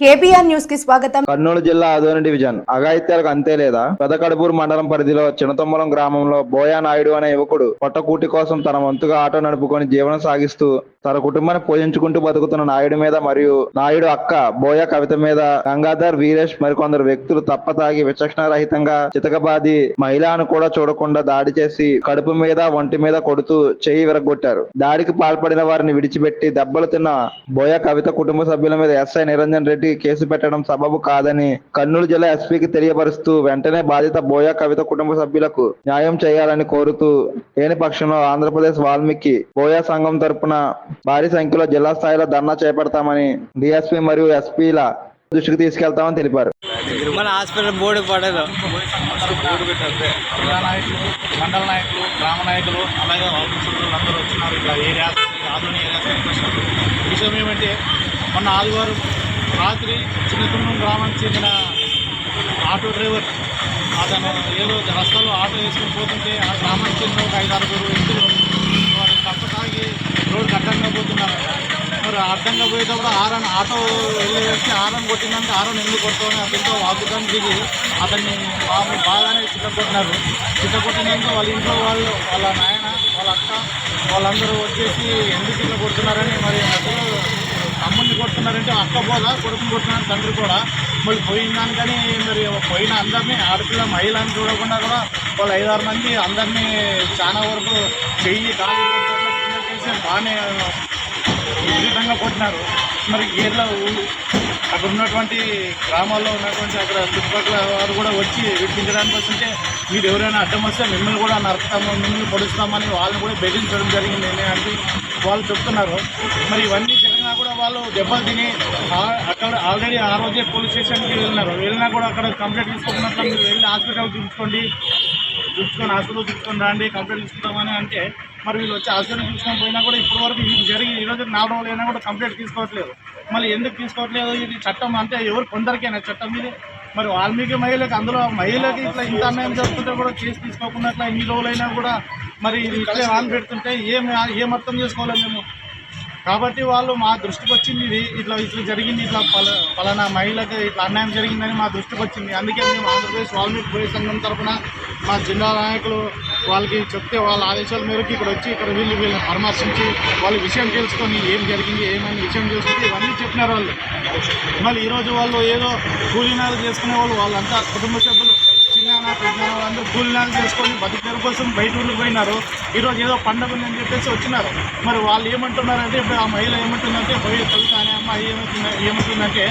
KBR న్యూస్కి స్వాగతం. కర్నూలు జిల్లా ఆదోని డివిజన్. అఘాయిత్యాలకు అంతే లేదా? పెదకడుపూరు మండలం పరిధిలో చినతొమ్మలం గ్రామంలో బోయా నాయుడు అనే యువకుడు పొట్టకూటి కోసం తన వంతుగా ఆటో నడుపుకొని జీవనం సాగిస్తూ తన కుటుంబాన్ని పోషించుకుంటూ బతుకుతున్న నాయుడు మీద మరియు నాయుడు అక్క బోయ కవిత మీద గంగాధర్ వీరేష్ మరికొందరు వ్యక్తులు తప్పతాగి విచక్షణ రహితంగా చితకబాది మహిళను కూడా చూడకుండా దాడి చేసి కడుపు మీద ఒంటి మీద కొడుతూ చేయి విరగొట్టారు దాడికి పాల్పడిన వారిని విడిచిపెట్టి దెబ్బలు తిన్న బోయ కవిత కుటుంబ సభ్యుల మీద ఎస్ఐ నిరంజన్ రెడ్డి కేసు పెట్టడం సబబు కాదని కర్నూలు జిల్లా ఎస్పీకి తెలియపరుస్తూ వెంటనే బాధిత బోయ కవిత కుటుంబ సభ్యులకు న్యాయం చేయాలని కోరుతూ లేని పక్షంలో ఆంధ్రప్రదేశ్ వాల్మీకి బోయ సంఘం తరపున భారీ సంఖ్యలో జిల్లా స్థాయిలో ధర్నా చేపడతామని డిఎస్పీ మరియు ఎస్పీల దృష్టికి తీసుకెళ్తామని తెలిపారు. మన హాస్పిటల్ బోర్డు పడదు. బోర్డు పెట్టారు జిల్లా నాయకులు మండల నాయకులు గ్రామ నాయకులు అలాగే అందరూ వచ్చినారు ఇట్లా ఏరియాస్ ఆధునిక ఏరియాస్ వచ్చినారు విషయం ఏమంటే మొన్న ఆదివారం రాత్రి చిన్నతుండం గ్రామానికి చెందిన ఆటో డ్రైవర్ అతను ఏదో రస్తాలో ఆటో వేసుకుని పోతుంటే ఆ గ్రామానికి చెందిన ఒక ఐదు ఆరుగురు వ్యక్తులు వారు తప్పసాగి రోడ్డు అడ్డంగా పోతున్నారు. మరి అడ్డంగా పోయేటప్పుడు ఆరన్ ఆటో వెళ్ళి వ్యక్తి ఆరన్ కొట్టిందంటే ఆరన్ ఎందుకు కొడతామని అతనితో వాదుకాన్ని దిగి అతన్ని మామూలు బాగానే చిట్టకొట్టినారు చిత్తకొట్టినాక వాళ్ళ ఇంట్లో వాళ్ళు వాళ్ళ నాయన వాళ్ళ అక్క వాళ్ళందరూ వచ్చేసి ఎందుకు ఇట్లా కొడుతున్నారని మరి అసలు పోదా కొడుకుని కొట్టిన తండ్రి కూడా. మళ్ళీ పోయిందని కానీ మరి పోయిన అందరినీ ఆడపిల్ల మహిళని చూడకుండా కూడా వాళ్ళు ఐదారు మంది అందరినీ చాలా వరకు చెయ్యి కాలు చేసి బాగానే విధంగా కొట్టినారు. మరి ఏళ్ళ అక్కడ ఉన్నటువంటి గ్రామాల్లో ఉన్నటువంటి అక్కడ చుట్టుపక్కల వారు కూడా వచ్చి విడిపించడానికి వస్తుంటే మీరు ఎవరైనా అడ్డం వస్తే మిమ్మల్ని కూడా నరుకుతాము మిమ్మల్ని పొడుస్తామని వాళ్ళని కూడా బెదిరించడం జరిగింది అని వాళ్ళు చెప్తున్నారు. మరి ఇవన్నీ వాళ్ళు దెబ్బలు తిని అక్కడ ఆల్రెడీ ఆ రోజే పోలీస్ స్టేషన్కి వెళ్ళినారు. వెళ్ళినా కూడా అక్కడ కంప్లైంట్ తీసుకోకుండా మీరు వెళ్ళి హాస్పిటల్ చూపించుకోండి. చూపించుకొని హాస్పిటల్ చూపించుకొని రండి కంప్లైంట్ తీసుకుంటామని అంటే మరి వీళ్ళు వచ్చి హాస్పిటల్ చూసుకొని పోయినా కూడా ఇప్పటి వరకు ఇది జరిగి ఈ రోజు నాలుగు రోజులు అయినా కూడా కంప్లైంట్ తీసుకోవట్లేదు. మళ్ళీ ఎందుకు తీసుకోవట్లేదు? ఇది చట్టం అంటే ఎవరు కొందరికైనా చట్టం ఇది? మరి వాల్మీకి మహిళకి అందులో మహిళకి ఇట్లా ఇంత అన్యాయం జరుగుతుంటే కూడా కేసు తీసుకోకుండా ఇట్లా ఇన్ని రోజులైనా కూడా మరి ఇది ఇట్లే ఆన్ పెడుతుంటే ఏం ఏం అర్థం చేసుకోవాలి మేము? కాబట్టి వాళ్ళు మా దృష్టికి వచ్చింది ఇది ఇట్లా ఇట్లా జరిగింది ఇట్లా పల పలానా మహిళకు ఇట్లా అన్యాయం జరిగిందని మా దృష్టికి వచ్చింది. అందుకే మేము ఆంధ్రప్రదేశ్ వాల్మీకి పోయి సంఘం తరఫున మా జిల్లా నాయకులు వాళ్ళకి చెప్తే వాళ్ళ ఆదేశాల మేరకు ఇక్కడ వచ్చి ఇక్కడ వీళ్ళు వీళ్ళని పరామర్శించి వాళ్ళ విషయం తెలుసుకొని ఏం జరిగింది ఏమైంది విషయం తెలుసుకుంటే ఇవన్నీ చెప్పినారు వాళ్ళు. మళ్ళీ ఈరోజు వాళ్ళు ఏదో కూలీనాలు చేసుకునే వాళ్ళు వాళ్ళంతా కుటుంబ సభ్యులు. తెలంగాణ పెద్ద వాళ్ళందరూ కూలినాలు చేసుకొని బతుకుల కోసం బయట ఊళ్ళకి పోయినారు. ఈరోజు ఏదో పండగ ఉందని చెప్పేసి వచ్చినారు. మరి వాళ్ళు ఏమంటున్నారంటే ఇప్పుడు ఆ మహిళ ఏమంటుందంటే పోయి తల్లి కానీ అమ్మాయి ఏమవుతుంది ఏమంటుందంటే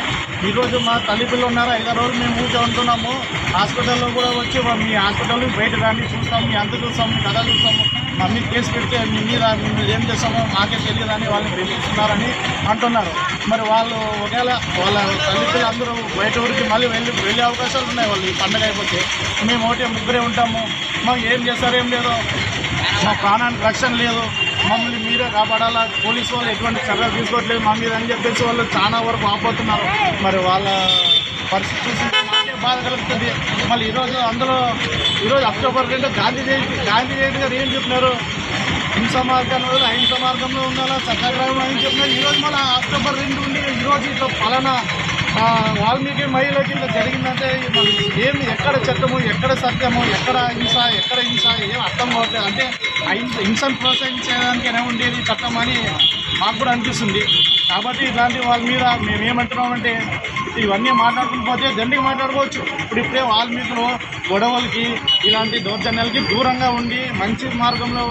ఈరోజు మా తల్లి పిల్లలు ఉన్నారు? ఐదారు రోజులు మేము ఊరికే ఉంటున్నాము. హాస్పిటల్లో కూడా వచ్చి మీ హాస్పిటల్ బయట రండి చూస్తాము మీ అంత చూస్తాము మీ కథ చూస్తాము. మా మీద కేసు పెడితే మీ మీద మేము ఏం చేస్తామో మాకే తెలియదని వాళ్ళని బెదిరిస్తున్నారని అంటున్నారు. మరి వాళ్ళు ఒకవేళ వాళ్ళ తల్లిదండ్రులు అందరూ బయట ఊరికి మళ్ళీ వెళ్ళి వెళ్ళే అవకాశాలు ఉన్నాయి వాళ్ళు ఈ పండగ అయిపోతే. మేము ఒకటే ముగ్గురే ఉంటాము. మాకు ఏం చేస్తారో ఏం లేదు. మా ప్రాణానికి రక్షణ లేదు. మమ్మల్ని మీరే కాపాడాలా? పోలీసు వాళ్ళు ఎటువంటి చర్యలు తీసుకోవట్లేదు మా మీద అని చెప్పేసి వాళ్ళు చాలా వరకు ఆపోతున్నారు మరి వాళ్ళ పరిస్థితి చూసి మాకే బాధ కలుగుతుంది. మళ్ళీ ఈరోజు అందులో ఈరోజు అక్టోబర్ రెండు గాంధీ జయంతి గాంధీ జయంతి గారు ఏం చెప్పినారు? హింస మార్గంలో అహింస మార్గంలో ఉండాలా? సత్యాగ్రహం అని చెప్పినారు. ఈరోజు మన అక్టోబర్ రెండు ఉండి ఈరోజు ఇట్లా పలానా వాల్మీకి మహిళకి ఇట్లా జరిగిందంటే ఏం ఏమి ఎక్కడ చట్టము ఎక్కడ సత్యము ఎక్కడ హింస ఎక్కడ హింస ఏం అర్థం కావట్లేదు. అంటే ఆ హింస హింసను ప్రోత్సహించడానికైనా ఉండేది చట్టం అని మాకు కూడా అనిపిస్తుంది. కాబట్టి ఇలాంటి వాళ్ళ మీద మేమేమంటున్నామంటే ఇవన్నీ మాట్లాడుకుని పోతే దండిగా మాట్లాడుకోవచ్చు. ఇప్పుడు ఇప్పుడే వాల్మీకులు గొడవలకి ఇలాంటి దౌర్జన్యాలకి దూరంగా ఉండి మంచి మార్గంలో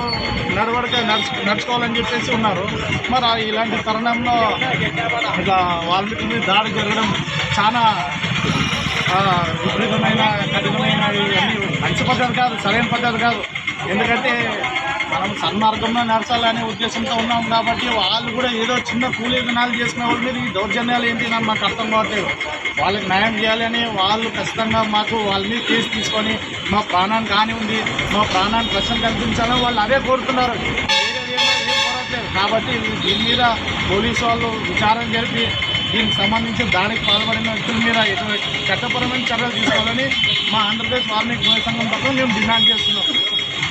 నడవడిక నడుచు నడుచుకోవాలని చెప్పేసి ఉన్నారు. మరి ఇలాంటి తరుణంలో ఇట్లా వాల్మీకి మీద దాడి జరగడం చాలా విపరీతమైన కఠినమైన ఇవన్నీ మంచి పద్ధతి కాదు సరైన పద్ధతి కాదు. ఎందుకంటే మనం సన్మార్గంలో నడచాలనే ఉద్దేశంతో ఉన్నాం కాబట్టి వాళ్ళు కూడా ఏదో చిన్న కూలీ వినాలు చేసిన వాళ్ళ మీద ఈ దౌర్జన్యాలు ఏంటి అని మాకు అర్థం కావట్లేదు. వాళ్ళకి న్యాయం చేయాలని వాళ్ళు ఖచ్చితంగా మాకు వాళ్ళ మీద కేసు తీసుకొని మా ప్రాణాన్ని ఉంది మా ప్రాణాన్ని ప్రశ్న కల్పించాలని వాళ్ళు అదే కోరుతున్నారు. కాబట్టి దీని మీద పోలీసు వాళ్ళు విచారం జరిపి దీనికి సంబంధించి దానికి పాల్పడిన వ్యక్తుల మీద ఎటువంటి చట్టపరమైన చర్యలు తీసుకోవాలని మా ఆంధ్రప్రదేశ్ వార్మిక సంఘం పక్కన మేము డిమాండ్ చేస్తున్నాం.